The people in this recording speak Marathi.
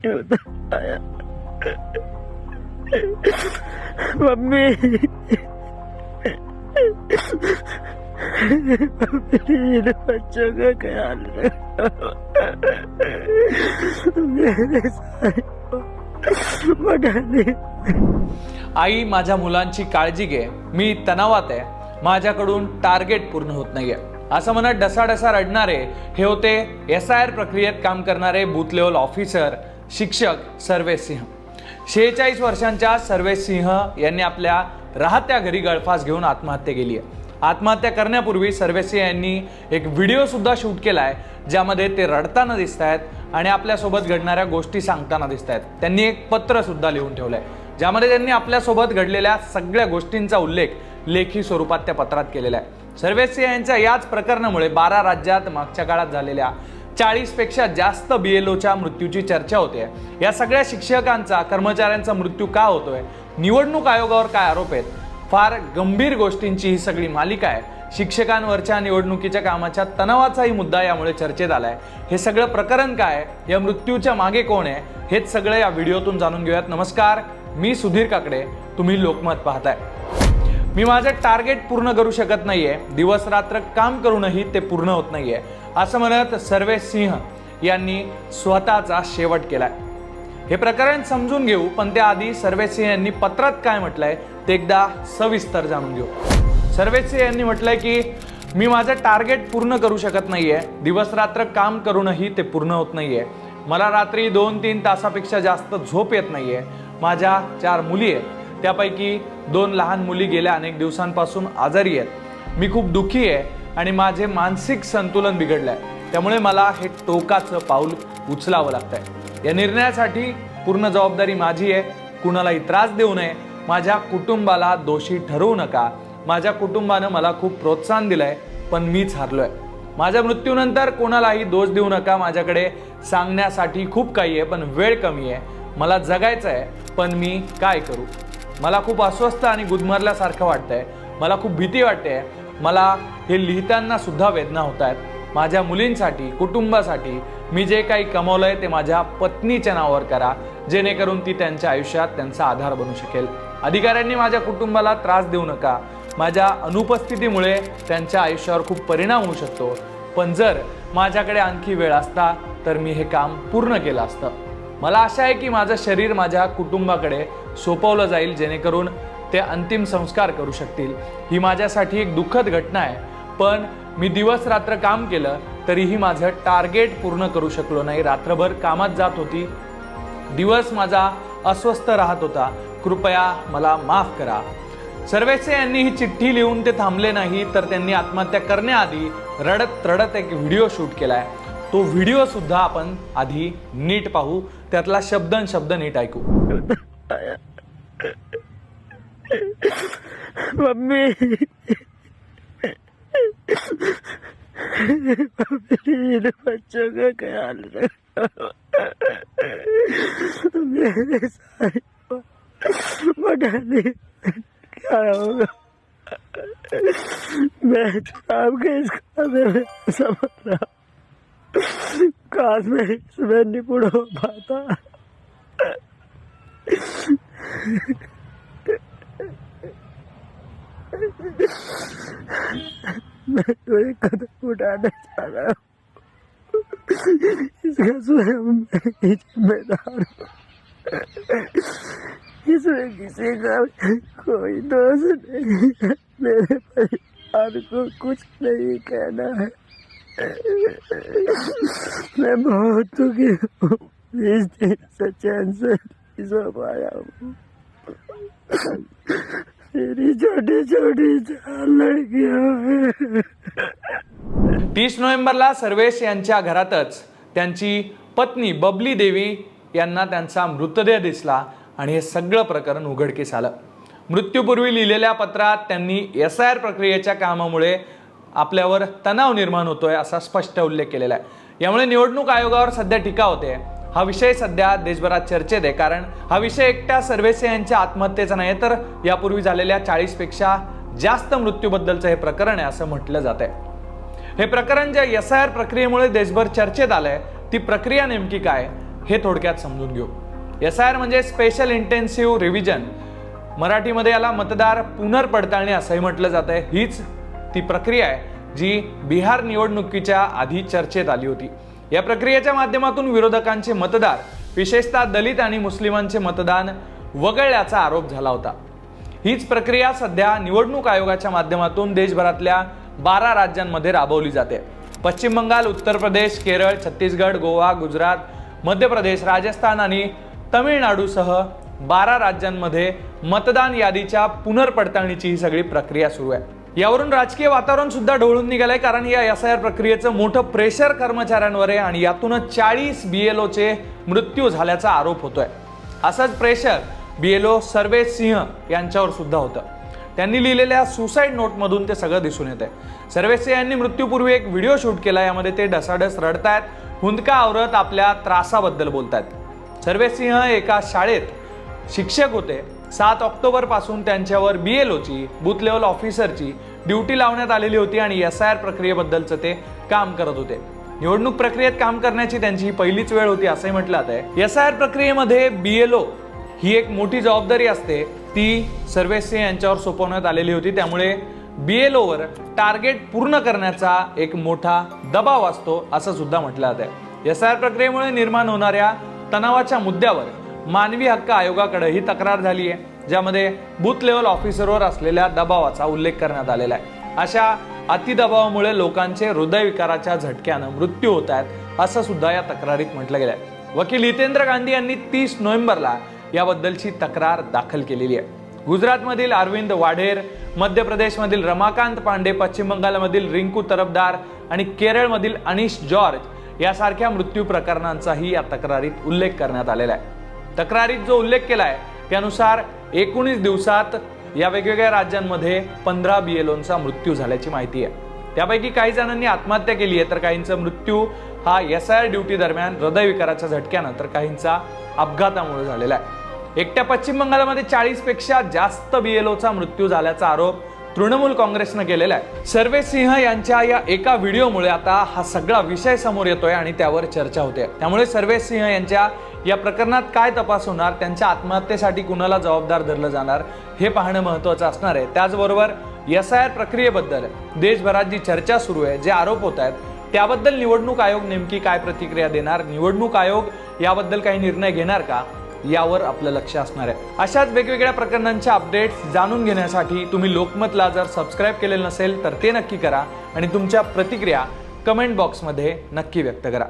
मम्मी. मेरे बच्चों का ख्याल मेरे आई माझ्या मुलांची काळजी घे. मी तणावात आहे. माझ्याकडून टार्गेट पूर्ण होत नाहीये. असं म्हणत डसाडसा रडणारे हे होते एस आय आर प्रक्रियेत काम करणारे बूथ लेवल ऑफिसर शिक्षक सर्वे सिंह. शेहेचाळीस वर्षांच्या सर्वे सिंह यांनी आपल्या राहत्या घरी गळफास घेऊन आत्महत्या केली आहे. आत्महत्या करण्यापूर्वी सर्वे सिंह यांनी एक व्हिडिओ सुद्धा शूट केला आहे ज्यामध्ये ते रडताना दिसत आहेत आणि आपल्यासोबत घडणाऱ्या गोष्टी सांगताना दिसत आहेत त्यांनी एक पत्र सुद्धा लिहून ठेवलंय ज्यामध्ये त्यांनी आपल्यासोबत घडलेल्या सगळ्या गोष्टींचा उल्लेख लेखी स्वरूपात त्या पत्रात केलेला आहे. सर्वे सिंह यांच्या याच प्रकरणामुळे बारा राज्यात मागच्या काळात झालेल्या चाळीसपेक्षा जास्त बीएलओच्या मृत्यूची चर्चा होते. या सगळ्या शिक्षकांचा कर्मचाऱ्यांचा मृत्यू का होतोय? निवडणूक आयोगावर काय आरोप आहेत? फार गंभीर गोष्टींची ही सगळी मालिका आहे. शिक्षकांवरच्या निवडणुकीच्या कामाच्या तणावाचाही मुद्दा यामुळे चर्चेत आलाय. हे सगळं प्रकरण काय या मृत्यूच्या मागे कोण आहे? हेच सगळं या व्हिडिओतून जाणून घेऊयात. नमस्कार मी सुधीर काकडे. तुम्ही लोकमत पाहताय. मी माझं टार्गेट पूर्ण करू शकत नाहीये. दिवस रात्र काम करूनही ते पूर्ण होत नाहीये. असं म्हणत सर्वेश सिंह यांनी स्वतःचा शेवट केलाय. हे प्रकरण समजून घेऊ पण त्याआधी सर्वेश सिंह यांनी पत्रात काय म्हटलंय ते एकदा सविस्तर जाणून घेऊ. सर्वेश सिंह यांनी म्हटलंय की मी माझं टार्गेट पूर्ण करू शकत नाहीये. दिवस रात्र काम करूनही ते पूर्ण होत नाहीये. मला रात्री दोन तीन तासापेक्षा जास्त झोप येत नाहीये. माझ्या चार मुली आहेत. त्यापैकी दोन लहान मुली गेल्या अनेक दिवसांपासून आजारी आहेत. मी खूप दुःखी आहे. आणि माझे मानसिक संतुलन बिघडलं आहे त्यामुळे मला हे टोकाचं पाऊल उचलावं लागतंय. या निर्णयासाठी पूर्ण जबाबदारी माझी आहे. कुणालाही त्रास देऊ नये. माझ्या कुटुंबाला दोषी ठरवू नका. माझ्या कुटुंबानं मला खूप प्रोत्साहन दिलंय पण मीच हारलोय. माझ्या मृत्यूनंतर कोणालाही दोष देऊ नका. माझ्याकडे सांगण्यासाठी खूप काही आहे पण वेळ कमी आहे. मला जगायचं आहे पण मी काय करू? मला खूप अस्वस्थ आणि गुदमरल्यासारखं वाटतंय. मला खूप भीती वाटते. मला हे लिहिताना सुद्धा वेदना होत आहेत. माझ्या मुलींसाठी कुटुंबासाठी मी जे काही कमवलंय ते माझ्या पत्नीच्या नावावर करा जेणेकरून ती त्यांच्या आयुष्यात त्यांचा आधार बनू शकेल. अधिकाऱ्यांनी माझ्या कुटुंबाला त्रास देऊ नका. माझ्या अनुपस्थितीमुळे त्यांच्या आयुष्यावर खूप परिणाम होऊ शकतो. पण जर माझ्याकडे आणखी वेळ असता तर मी हे काम पूर्ण केलं असतं. मला आशा आहे की माझं शरीर माझ्या कुटुंबाकडे सोपवलं जाईल जेणेकरून ते अंतिम संस्कार करू शकतील. ही माझ्यासाठी एक दुःखद घटना आहे. पण मी दिवस रात्र काम केलं तरीही माझं टार्गेट पूर्ण करू शकलो नाही. रात्रभर कामात जात होती. दिवस माझा अस्वस्थ राहत होता. कृपया मला माफ करा. सर्वेसे यांनी ही चिठ्ठी लिहून ते थांबले नाही तर त्यांनी आत्महत्या करण्याआधी रडत रडत एक व्हिडिओ शूट केलाय. तो व्हिडिओ सुद्धा आपण आधी नीट पाहू. त्यातला शब्द शब्द नीट ऐकू. मम्मी। मेरे बच्चों का ख्याल रखो। मेरे साथ बड़ाने क्या होगा? मैं तो आपके इस खाते में समझ रहा। काश मैं इसमें निपुण हो पाता। मैं एक कदम उठाना चाह रहा हूँ। इसका स्वयं मैं इसमें किसी का कोई दोष नहीं है। मेरे परिवार को कुछ नहीं कहना है। मैं बहुत दुखी हूँ। इस दिन से चैन सो पाया हूँ। मेरी छोटी छोटी चार तीस नोव्हेंबरला सर्वेश यांच्या घरातच त्यांची पत्नी बबली देवी यांना त्यांचा मृतदेह दिसला आणि हे सगळं प्रकरण उघडकीस आलं. मृत्यूपूर्वी लिहिलेल्या पत्रात त्यांनी एस आय आर प्रक्रियेच्या कामामुळे आपल्यावर तणाव निर्माण होतोय असा स्पष्ट उल्लेख केलेला आहे. यामुळे निवडणूक आयोगावर सध्या टीका होते. हा विषय सध्या देशभरात चर्चेत आहे. कारण हा विषय एकट्या सर्वेसे यांच्या आत्महत्येचा नाही तर यापूर्वी झालेल्या चाळीसपेक्षा जास्त मृत्यूबद्दलचं हे प्रकरण आहे असं म्हटलं जात आहे हे प्रकरण ज्या एस आय आर प्रक्रियेमुळे देशभर चर्चेत आलंय ती प्रक्रिया नेमकी काय हे थोडक्यात समजून घेऊ. एस आय आर म्हणजे स्पेशल इंटेन्सिव्ह रिव्हिजन मराठीमध्ये याला मतदार पुनर्पडताळणी असंही म्हटलं जात आहे हीच ती प्रक्रिया आहे जी बिहार निवडणुकीच्या आधी चर्चेत आली होती. या प्रक्रियेच्या माध्यमातून विरोधकांचे मतदार विशेषतः दलित आणि मुस्लिमांचे मतदान वगळल्याचा आरोप झाला होता. हीच प्रक्रिया सध्या निवडणूक आयोगाच्या माध्यमातून देशभरातल्या बारा राज्यांमध्ये राबवली जाते. पश्चिम बंगाल उत्तर प्रदेश केरळ छत्तीसगड गोवा गुजरात मध्य प्रदेश राजस्थान आणि तमिळनाडूसह बारा राज्यांमध्ये मतदान यादीच्या पुनर्पडताळणीची ही सगळी प्रक्रिया सुरू आहे. यावरून राजकीय वातावरण सुद्धा ढवळून निघालंय कारण या एस आय आर प्रक्रियेचं मोठं प्रेशर कर्मचाऱ्यांवर आहे आणि यातूनच चाळीस बी एल ओचे मृत्यू झाल्याचा आरोप होतोय. असंच pressure B L O Sarvesh Singh यांच्यावर सुद्धा होतं. त्यांनी लिहिलेल्या सुसाईड नोटमधून ते सगळं दिसून येत आहे सर्वेश सिंह यांनी मृत्यूपूर्वी एक व्हिडिओ शूट केला यामध्ये ते ढसाढस रडतायत हुंदका आवरत आपल्या त्रासाबद्दल बोलतायत. सर्वेश सिंह एका शाळेत शिक्षक होते. सात ऑक्टोबरपासून त्यांच्यावर बी एल ओची बूथ लेवल ऑफिसरची ड्युटी लावण्यात आलेली होती आणि एस आय आर प्रक्रियेबद्दलचं ते काम करत होते. निवडणूक प्रक्रियेत काम करण्याची त्यांची ही पहिलीच वेळ होती असंही म्हटलं जात आहे एस आय आर प्रक्रियेमध्ये बी एल ओ ही एक मोठी जबाबदारी असते. ती सर्वेश सिंह यांच्यावर सोपवण्यात आलेली होती. त्यामुळे बी एल ओवर टार्गेट पूर्ण करण्याचा एक मोठा दबाव असतो असं सुद्धा म्हटलं जात आहे एस आय आर प्रक्रियेमुळे निर्माण होणाऱ्या तणावाच्या मुद्द्यावर मानवी हक्क आयोगाकडे ही तक्रार झाली आहे ज्यामध्ये बूथ लेवल ऑफिसरवर असलेल्या दबावाचा उल्लेख करण्यात आलेला आहे. अशा अतिदबावामुळे लोकांचे हृदयविकाराच्या झटक्यानं मृत्यू होत आहेत असं सुद्धा या तक्रारीत म्हटलं गेलं आहे वकील हितेंद्र गांधी यांनी तीस नोव्हेंबरला याबद्दलची तक्रार दाखल केलेली आहे. गुजरातमधील अरविंद वाढेर मध्य प्रदेशमधील रमाकांत पांडे पश्चिम बंगालमधील रिंकू तरफदार आणि केरळमधील अनिश जॉर्ज यासारख्या मृत्यू प्रकरणांचाही या तक्रारीत उल्लेख करण्यात आलेला आहे. तक्रारीत जो उल्लेख केला आहे त्यानुसार एकोणीस दिवसात या वेगवेगळ्या राज्यांमध्ये पंधरा बीएलओंचा मृत्यू झाल्याची माहिती आहे. त्यापैकी काही जणांनी आत्महत्या केली आहे तर काहींचा मृत्यू हा एस आय आर ड्युटी दरम्यान हृदयविकाराच्या झटक्यानं तर काहींचा अपघातामुळे झालेला आहे. एकट्या पश्चिम बंगालमध्ये चाळीसपेक्षा जास्त बी जास्त बीएलओचा मृत्यू झाल्याचा आरोप तृणमूल काँग्रेसनं केलेला आहे. सर्वे सिंह यांच्या या एका व्हिडिओमुळे आता हा सगळा विषय समोर येतोय आणि त्यावर चर्चा होते. त्यामुळे सर्वे सिंह यांच्या या प्रकरणात काय तपास होणार त्यांच्या आत्महत्येसाठी कुणाला जबाबदार धरलं जाणार हे पाहणं महत्वाचं असणार आहे. त्याचबरोबर एस आय आर प्रक्रियेबद्दल देशभरात जी चर्चा सुरू आहे जे आरोप होत आहेत त्याबद्दल निवडणूक आयोग नेमकी काय प्रतिक्रिया देणार निवडणूक आयोग याबद्दल काही निर्णय घेणार का? यावर आपलं लक्ष असणार आहे. अशाच वेगवेगळ्या प्रकरणांच्या अपडेट्स जाणून घेण्यासाठी तुम्ही लोकमतला जर सबस्क्राईब केलेलं नसेल तर ते नक्की करा आणि तुमच्या प्रतिक्रिया कमेंट बॉक्समध्ये नक्की व्यक्त करा.